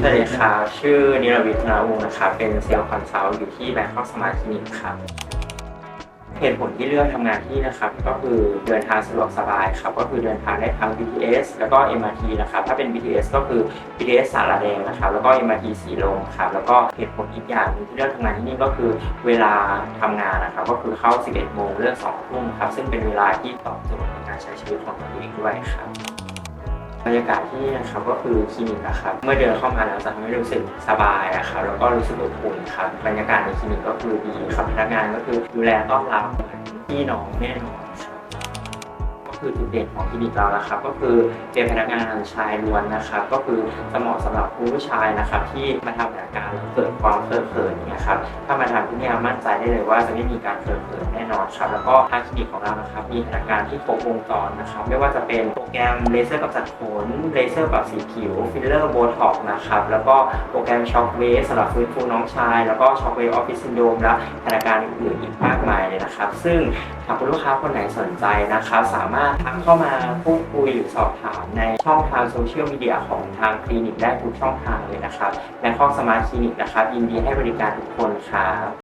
สวัสดีครับชื่อนิรวิทย์นาวงนะครับ เป็นเซลล์คอนซัลท์อยู่ที่แบงคอกสมาร์ทคลินิกครับเหตุผลที่เลือกทำงานที่นะครับ ก็คือเดินทางสะดวกสบายครับ ก็คือเดินทางได้ทั้ง BTS แล้วก็ MRT นะครับ ถ้าเป็น BTS ก็คือ BTS สารแดงนะครับ แล้วก็ MRT สีลมครับ แล้วก็เหตุผลอีกอย่างนึงที่เลือกทำงานที่นี่ก็คือเวลาทำงานนะครับ ก็คือเข้า 11 โมงเลิก2ทุ่มครับ ซึ่งเป็นเวลาที่ตอบโจทย์ในการใช้ชีวิตของตัวเองด้วยครับ บรรยากาศที่นี่นะครับก็คือคลินิกนะครับเมื่อเดินเข้ามาแล้วจะทำให้รู้สึกสบายอะครับแล้วก็รู้สึกอบอุ่นครับบรรยากาศในคลินิกก็คือดีครับพนักงานก็คือดูแลต้อนรับเหมือนพี่น้องแน่นอนก็คือจุดเด่นของคลินิกเรานะครับ ก็คือเป็นพนักงานชายล้วนนะครับ ก็คือจะเหมาะสำหรับผู้ชายนะครับที่มาทำอาการแล้ว เกิดความเคอะเขินอย่างเงี้ยครับถ้ามาทำที่นี่มั่นใจได้เลยว่าจะไม่มีการเคอะเขินแน่นอนครับแล้วก็ทางคลินิกของเรานะครับมีพนักงานที่ครบวงจรนะครับไม่ว่าจะเป็นโปรแกรมเลเซอร์กำจัดขนเลเซอร์ปรับสีผิวฟิลเลอร์โบท็อกนะครับแล้วก็โปรแกรมช็อคเวฟสำหรับฟื้นฟูน้องชาย แล้วก็ช็อคเวฟออฟฟิศซินโดมและพนักงานอื่นๆอีกมากมายเลยนะครับ ซึ่งหากคุณลูกค้าคนไหนสนใจนะครับสามารถทักเข้ามาพูดคุย รือสอบถามในช่องทางโซเชียลมีเดียของทางคลินิกได้ทุกช่องทางเลยนะครับและข้อสมาร์ทคลินิกนะครับยินดีให้บริการทุกคนครับ